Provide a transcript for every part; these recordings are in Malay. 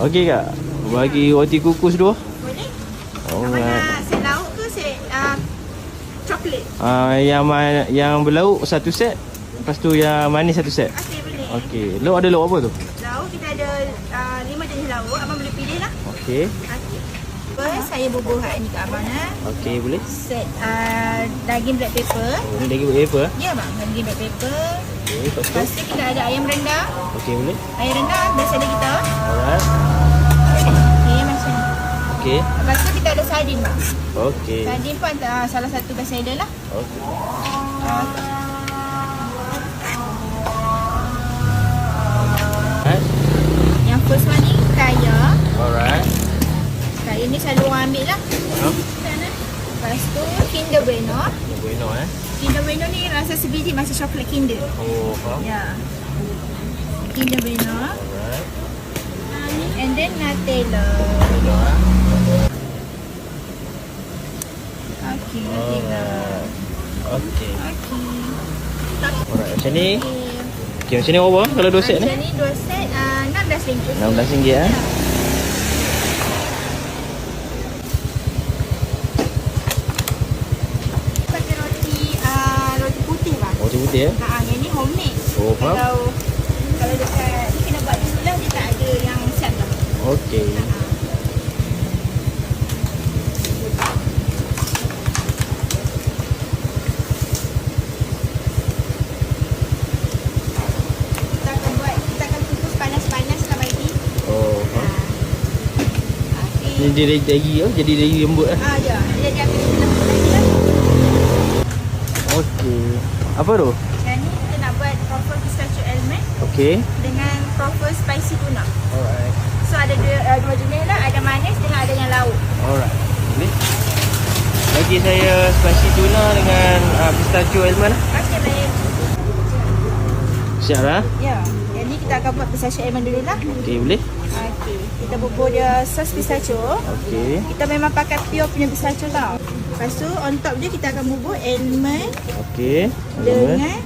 Okey kak. Bagi roti kukus dua. Boleh? Alright. nak set lauk ke set uh, coklat? Ah yang ma- yang berlauk satu set. Lepas tu yang manis satu set. Okey boleh. Okey. Lauk ada lauk apa tu? Lauk kita ada uh, lima jenis lauk. Abang boleh pilih lah. Okey. Okey. Saya bubuh hak ni kat abang eh. Okey boleh. Set uh, daging black pepper. Oh, daging apa? Ya bang, daging black pepper. Okey, lepas tu. Lepas tu kita ada ayam rendang. Okey boleh. Ayam rendang biasa ada kita. Alright. Okey macam ni. Okey. Lepas tu kita ada sardin bang. Okey. Sardin pun uh, salah satu best seller lah. Okey. Uh, Lepas tu Kinder Bueno. Ni bueno eh. Kinder Bueno ni rasa sebiji macam coklat Kinder. Oh, faham. Ya. Kinder Bueno. Alright. And then Nutella. Bueno eh. Okay, Nutella. Okey. Okay. Alright, macam ni. Okay. Okey, macam ni berapa kalau dua set ni? Macam ni dua set uh, RM16. RM16 eh. Pakai roti uh, roti eh. Ha, yang ni homemade. Oh, faham. Kalau kalau dekat ni kena buat dulu lah dia tak ada yang siap lah. Okey. Ha. Dia daging daging oh, jadi daging lembut eh. Ah, ya. Dia jadi lembut lagi lah. Okey. Apa tu? Dan ni kita nak buat truffle pistachio almond Okey. dengan truffle spicy tuna. Alright. So ada dua, uh, dua jenis lah, ada manis dengan ada yang lauk. Alright. Boleh. Bagi saya spicy tuna dengan uh, pistachio almond. lah. Okey, baik. Siap lah. Ya, yang ni kita akan buat pistachio almond dulu lah. Okey, boleh. Okey, kita bubur dia sos pistachio. Okey. Kita memang pakai pure punya pistachio tau. Lepas tu on top dia kita akan bubur almond Okey. dengan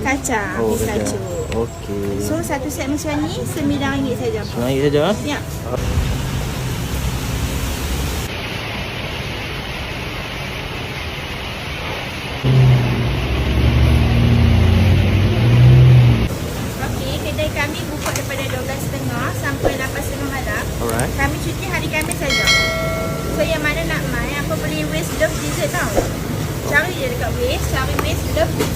kacang Oh, pistachio. kejap. Okey. So satu set macam ni RM9 saja. Senang saja. Ya. Kami buka daripada 12.30 sampai 8.30 malam. Alright. Kami cuti hari Khamis saja. Yang